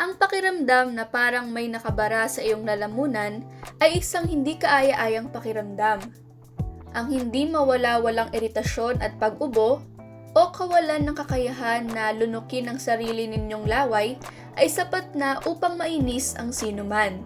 Ang pakiramdam na parang may nakabara sa iyong lalamunan ay isang hindi kaaya-ayang pakiramdam. Ang hindi mawala-walang iritasyon at pag-ubo o kawalan ng kakayahan na lunukin ang sarili ninyong laway ay sapat na upang mainis ang sinuman.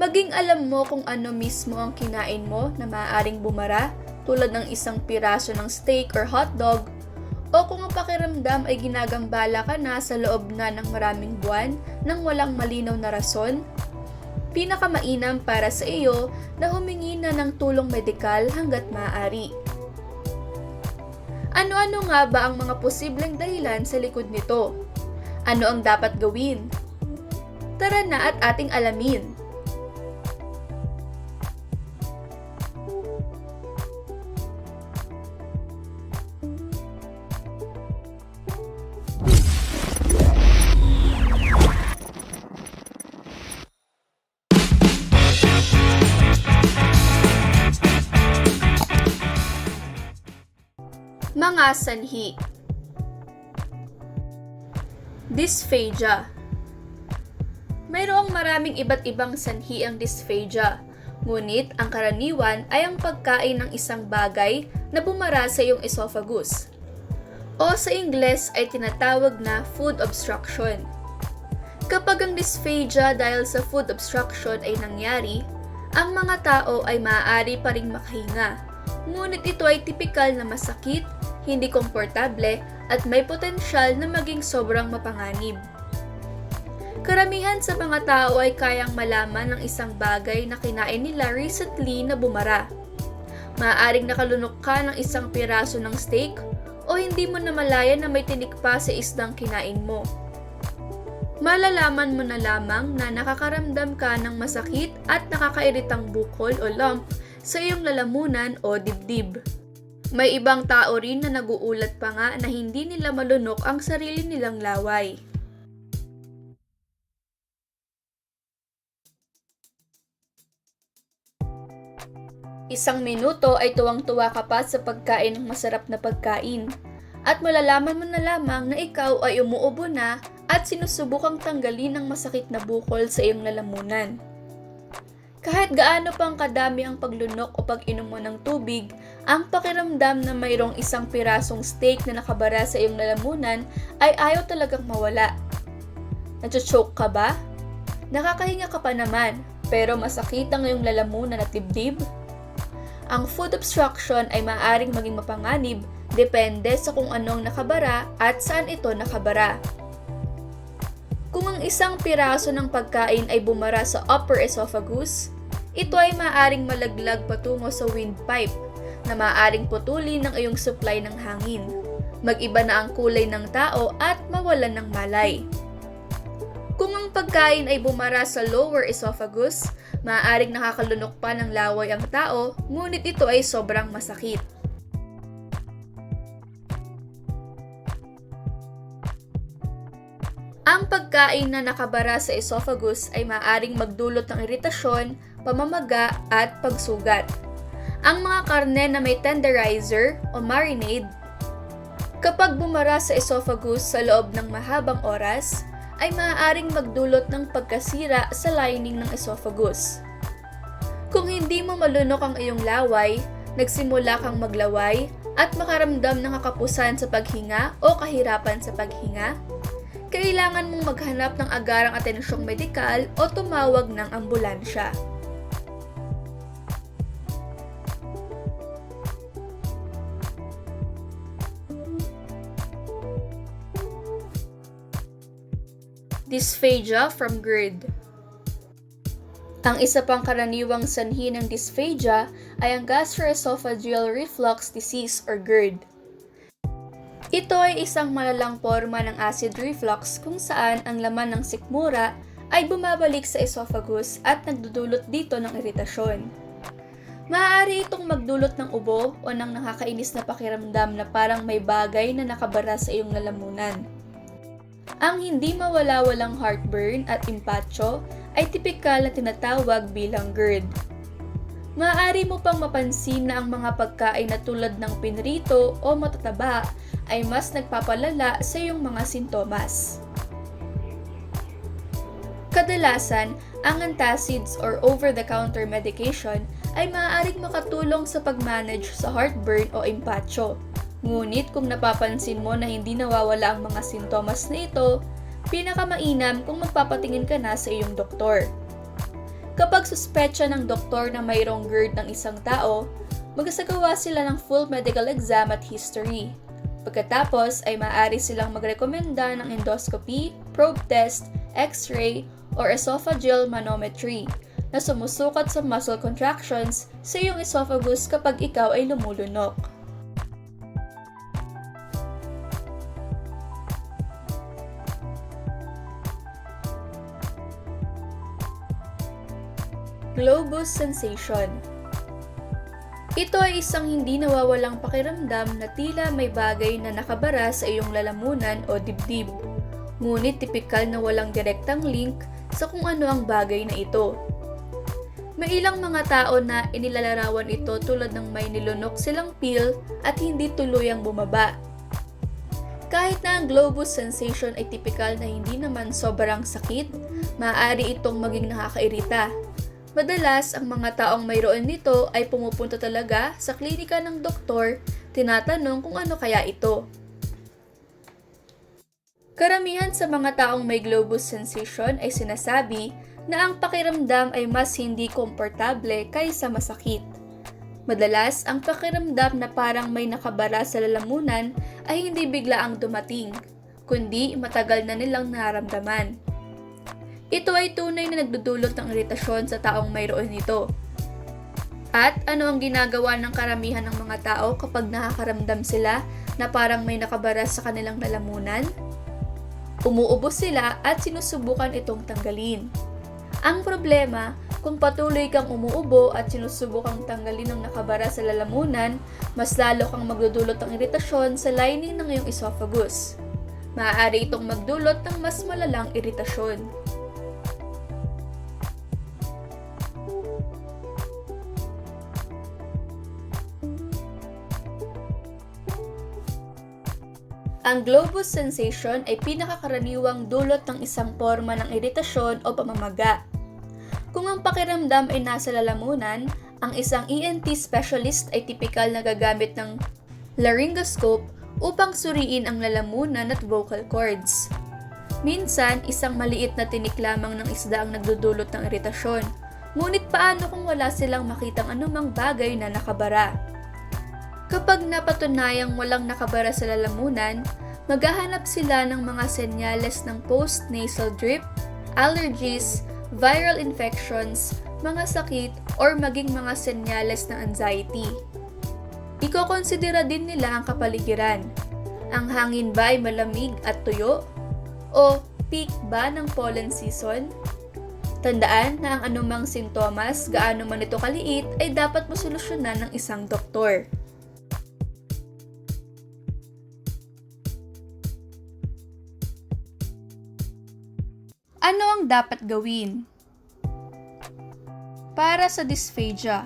Maging alam mo kung ano mismo ang kinain mo na maaaring bumara tulad ng isang piraso ng steak or hotdog o kung ang pakiramdam ay ginagambala ka na sa loob na ng maraming buwan nang walang malinaw na rason, pinakamainam para sa iyo na humingi na ng tulong medikal hanggat maaari. Ano-ano nga ba ang mga posibleng dahilan sa likod nito? Ano ang dapat gawin? Tara na at ating alamin. Mga sanhi Dysphagia Mayroong maraming iba't ibang sanhi ang dysphagia, ngunit ang karaniwan ay ang pagkain ng isang bagay na bumara sa iyong esophagus. O sa Ingles ay tinatawag na food obstruction. Kapag ang dysphagia dahil sa food obstruction ay nangyari, ang mga tao ay maaari pa ring makahinga. Ngunit ito ay tipikal na masakit, hindi komportable, at may potensyal na maging sobrang mapanganib. Karamihan sa mga tao ay kayang malaman ng isang bagay na kinain nila recently na bumara. Maaaring nakalunok ka ng isang piraso ng steak o hindi mo namalayan na may tinik pa sa isdang kinain mo. Malalaman mo na lamang na nakakaramdam ka ng masakit at nakakairitang bukol o lump sa iyong lalamunan o dibdib. May ibang tao rin na naguulat pa nga na hindi nila malunok ang sarili nilang laway. Isang minuto ay tuwang-tuwa ka pa sa pagkain ng masarap na pagkain. At malalaman mo na lamang na ikaw ay umuubo na at sinusubukang tanggalin ang masakit na bukol sa iyong lalamunan. Kahit gaano pang kadami ang paglunok o pag-inom mo ng tubig, ang pakiramdam na mayroong isang pirasong steak na nakabara sa iyong lalamunan ay ayaw talagang mawala. Nachochoke ka ba? Nakakahinga ka pa naman, pero masakit ang iyong lalamunan at dibdib? Ang food obstruction ay maaaring maging mapanganib depende sa kung anong nakabara at saan ito nakabara. Kung ang isang piraso ng pagkain ay bumara sa upper esophagus, ito ay maaaring malaglag patungo sa windpipe na maaaring putulin ng iyong supply ng hangin. Mag-iba na ang kulay ng tao at mawalan ng malay. Kung ang pagkain ay bumara sa lower esophagus, maaaring nakakalunok pa ng laway ang tao, ngunit ito ay sobrang masakit. Ang pagkain na nakabara sa esophagus ay maaaring magdulot ng iritasyon, pamamaga at pagsugat. Ang mga karne na may tenderizer o marinade, kapag bumara sa esophagus sa loob ng mahabang oras, ay maaaring magdulot ng pagkasira sa lining ng esophagus. Kung hindi mo malunok ang iyong laway, nagsimula kang maglaway at makaramdam ng kakapusan sa paghinga o kahirapan sa paghinga, kailangan mong maghanap ng agarang atensyong medikal o tumawag ng ambulansya. Dysphagia from GERD Ang isa pang karaniwang sanhi ng dysphagia ay ang gastroesophageal reflux disease or GERD. Ito ay isang malalang forma ng acid reflux kung saan ang laman ng sikmura ay bumabalik sa esophagus at nagdudulot dito ng iritasyon. Maaari itong magdulot ng ubo o ng nakakainis na pakiramdam na parang may bagay na nakabara sa iyong lalamunan. Ang hindi mawala-walang heartburn at impatcho ay tipikal na tinatawag bilang GERD. Maaari mo pang mapansin na ang mga pagkain na tulad ng pinrito o matataba ay mas nagpapalala sa iyong mga sintomas. Kadalasan, ang antacids or over-the-counter medication ay maaaring makatulong sa pag-manage sa heartburn o impatcho. Ngunit kung napapansin mo na hindi nawawala ang mga sintomas na ito, pinakamainam kung magpapatingin ka na sa iyong doktor. Kapag suspecha ng doktor na mayroong GERD ng isang tao, magsasagawa sila ng full medical exam at history. Pagkatapos ay maaari silang magrekomenda ng endoscopy, probe test, x-ray, or esophageal manometry na sumusukat sa muscle contractions sa iyong esophagus kapag ikaw ay lumulunok. Globus sensation ito ay isang hindi nawawalang pakiramdam na tila may bagay na nakabara sa iyong lalamunan o dibdib. Ngunit tipikal na walang direktang link sa kung ano ang bagay na ito. May ilang mga tao na inilalarawan ito tulad ng may nilunok silang peel at hindi tuluyang bumaba. Kahit na ang globus sensation ay tipikal na hindi naman sobrang sakit, maaari itong maging nakakairita. Madalas, ang mga taong mayroon nito ay pumupunta talaga sa klinika ng doktor, tinatanong kung ano kaya ito. Karamihan sa mga taong may globus sensation ay sinasabi na ang pakiramdam ay mas hindi komportable kaysa masakit. Madalas, ang pakiramdam na parang may nakabara sa lalamunan ay hindi bigla ang dumating, kundi matagal na nilang naramdaman. Ito ay tunay na nagdudulot ng iritasyon sa taong mayroon nito. At ano ang ginagawa ng karamihan ng mga tao kapag nakakaramdam sila na parang may nakabara sa kanilang lalamunan? Umuubos sila at sinusubukan itong tanggalin. Ang problema, kung patuloy kang umuubo at sinusubukang tanggalin ang nakabara sa lalamunan, mas lalo kang magdudulot ng iritasyon sa lining ng iyong esophagus. Maaari itong magdulot ng mas malalang iritasyon. Ang globus sensation ay pinakakaraniwang dulot ng isang forma ng iritasyon o pamamaga. Kung ang pakiramdam ay nasa lalamunan, ang isang ENT specialist ay tipikal na gagamit ng laryngoscope upang suriin ang lalamunan at vocal cords. Minsan, isang maliit na tinik lamang ng isda ang nagdudulot ng iritasyon. Ngunit paano kung wala silang makitang anumang bagay na nakabara? Kapag napatunayang walang nakabara sa lalamunan, maghahanap sila ng mga senyales ng post-nasal drip, allergies, viral infections, mga sakit, or maging mga senyales ng anxiety. Iko-konsidera din nila ang kapaligiran. Ang hangin ba ay malamig at tuyo? O peak ba ng pollen season? Tandaan na ang anumang sintomas, gaano man ito kaliit, ay dapat masolusyonan ng isang doktor. Ano ang dapat gawin? Para sa dysphagia.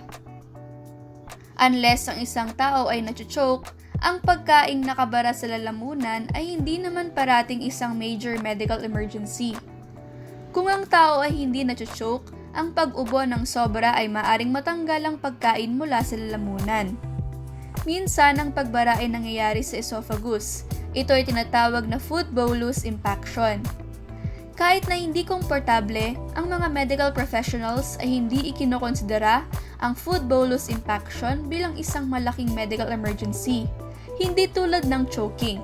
Unless ang isang tao ay nachochoke, ang pagkaing nakabara sa lalamunan ay hindi naman parating isang major medical emergency. Kung ang tao ay hindi nachochoke, ang pag-ubo ng sobra ay maaring matanggal ang pagkain mula sa lalamunan. Minsan, ang pagbara ay nangyayari sa esophagus. Ito ay tinatawag na food bolus impaction. Kahit na hindi komportable, ang mga medical professionals ay hindi ikinokonsidera ang food bolus impaction bilang isang malaking medical emergency, hindi tulad ng choking.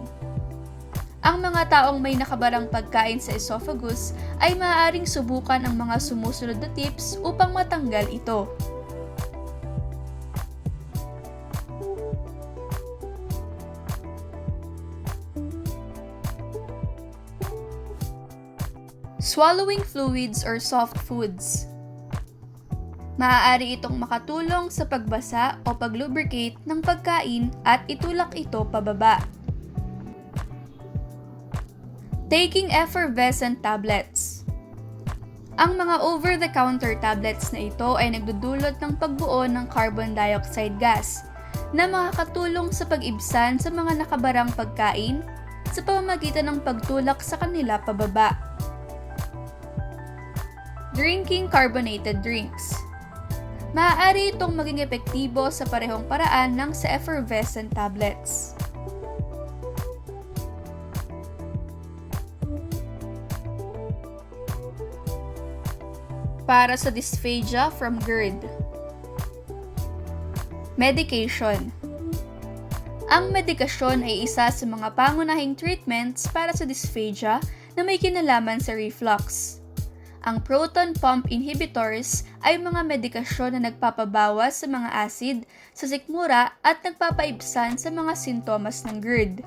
Ang mga taong may nakabarang pagkain sa esophagus ay maaaring subukan ang mga sumusunod na tips upang matanggal ito. Swallowing fluids or soft foods. Maaari itong makatulong sa pagbasa o paglubricate ng pagkain at itulak ito pababa. Taking effervescent tablets. Ang mga over-the-counter tablets na ito ay nagdudulot ng pagbuo ng carbon dioxide gas na makakatulong sa pag-ibsan sa mga nakabarang pagkain sa pamamagitan ng pagtulak sa kanila pababa. Drinking carbonated drinks. Maaari itong maging epektibo sa parehong paraan ng sa effervescent tablets. Para sa dysphagia from GERD. Medication. Ang medikasyon ay isa sa mga pangunahing treatments para sa dysphagia na may kinalaman sa reflux. Ang proton pump inhibitors ay mga medikasyon na nagpapabawas sa mga acid sa sikmura at nagpapaibsan sa mga sintomas ng GERD.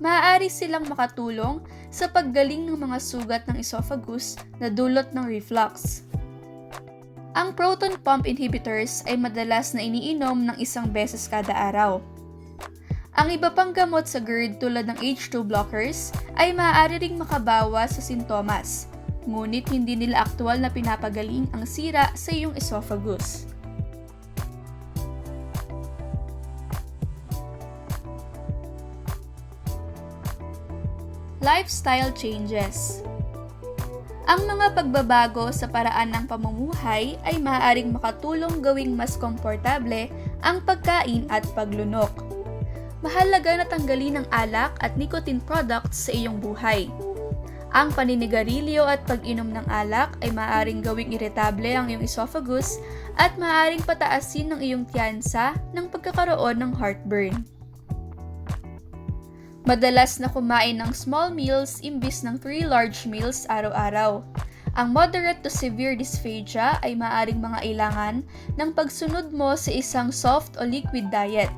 Maaari silang makatulong sa paggaling ng mga sugat ng esophagus na dulot ng reflux. Ang proton pump inhibitors ay madalas na iniinom ng isang beses kada araw. Ang iba pang gamot sa GERD tulad ng H2 blockers ay maaari ring makabawas sa sintomas, ngunit hindi nila aktwal na pinapagaling ang sira sa iyong esophagus. Lifestyle changes Ang mga pagbabago sa paraan ng pamumuhay ay maaaring makatulong gawing mas komportable ang pagkain at paglunok. Mahalaga na tanggalin ang alak at nicotine products sa iyong buhay. Ang paninigarilyo at pag-inom ng alak ay maaaring gawing iritable ang iyong esophagus at maaaring pataasin ng iyong tiyansa ng pagkakaroon ng heartburn. Madalas na kumain ng small meals imbis ng 3 large meals araw-araw. Ang moderate to severe dysphagia ay maaring mga ilangan ng pagsunod mo sa isang soft o liquid diet.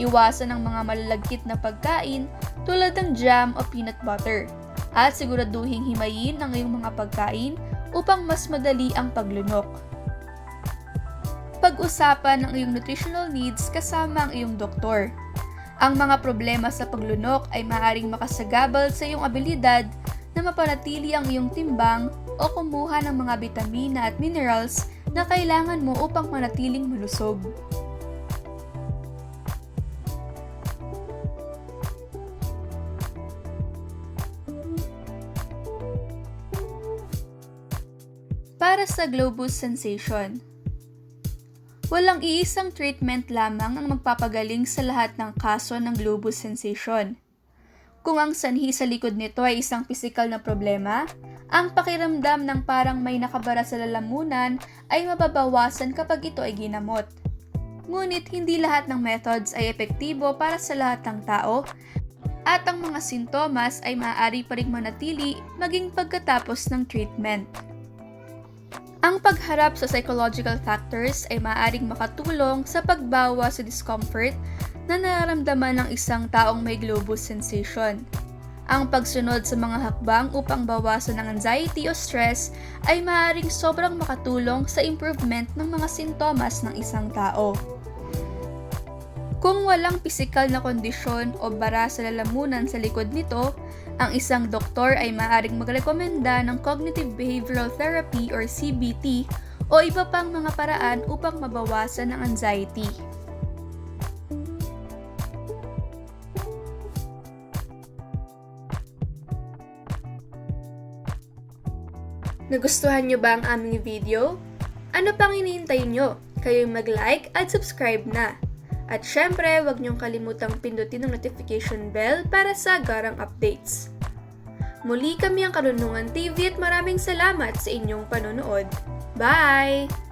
Iwasan ang mga malalagkit na pagkain tulad ng jam o peanut butter at siguraduhing himayin ang iyong mga pagkain upang mas madali ang paglunok. Pag-usapan ang iyong nutritional needs kasama ang iyong doktor. Ang mga problema sa paglunok ay maaaring makasagabal sa iyong abilidad na mapanatili ang iyong timbang o kumuha ng mga bitamina at minerals na kailangan mo upang manatiling malusog. Para sa Globus sensation, Walang iisang treatment lamang ang magpapagaling sa lahat ng kaso ng globus sensation. Kung ang sanhi sa likod nito ay isang pisikal na problema, ang pakiramdam ng parang may nakabara sa lalamunan ay mababawasan kapag ito ay ginamot. Ngunit hindi lahat ng methods ay epektibo para sa lahat ng tao at ang mga sintomas ay maaari pa rin manatili maging pagkatapos ng treatment. Ang pagharap sa psychological factors ay maaaring makatulong sa pagbawa sa discomfort na nararamdaman ng isang taong may globus sensation. Ang pagsunod sa mga hakbang upang bawasan ang anxiety o stress ay maaaring sobrang makatulong sa improvement ng mga sintomas ng isang tao. Kung walang pisikal na kondisyon o bara sa lalamunan sa likod nito, ang isang doktor ay maaaring magrekomenda ng Cognitive Behavioral Therapy or CBT o iba pang mga paraan upang mabawasan ang anxiety. Nagustuhan nyo ba ang aming video? Ano pang hinihintay nyo? Kayo'y mag-like at subscribe na. At syempre, huwag niyong kalimutang pindutin ang notification bell para sa garang updates. Muli kami ang Kanunungan TV at maraming salamat sa inyong panonood. Bye!